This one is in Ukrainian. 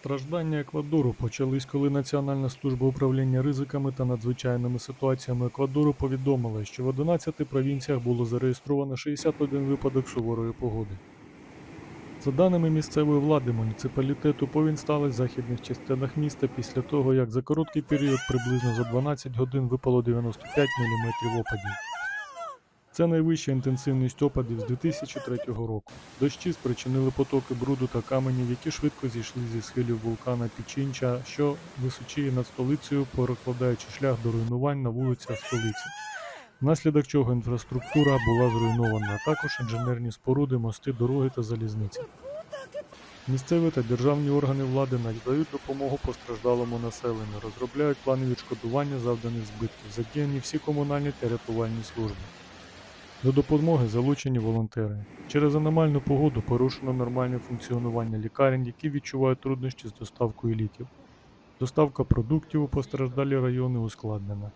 Страждання Еквадору почались, коли Національна служба управління ризиками та надзвичайними ситуаціями Еквадору повідомила, що в 11 провінціях було зареєстровано 61 випадок суворої погоди. За даними місцевої влади, муніципалітету повінь сталася в західних частинах міста після того, як за короткий період приблизно за 12 годин випало 95 мм опадів. Це найвища інтенсивність опадів з 2003 року. Дощі спричинили потоки бруду та каменів, які швидко зійшли зі схилів вулкана Пічінча, що височіє над столицею, перекладаючи шлях до руйнувань на вулицях столиці. Внаслідок чого інфраструктура була зруйнована, а також інженерні споруди, мости, дороги та залізниці. Місцеві та державні органи влади надають допомогу постраждалому населенню, розробляють плани відшкодування завданих збитків, задіяні всі комунальні та рятувальні служби. До допомоги залучені волонтери. Через аномальну погоду порушено нормальне функціонування лікарень, які відчувають труднощі з доставкою ліків. Доставка продуктів у постраждалі райони ускладнена.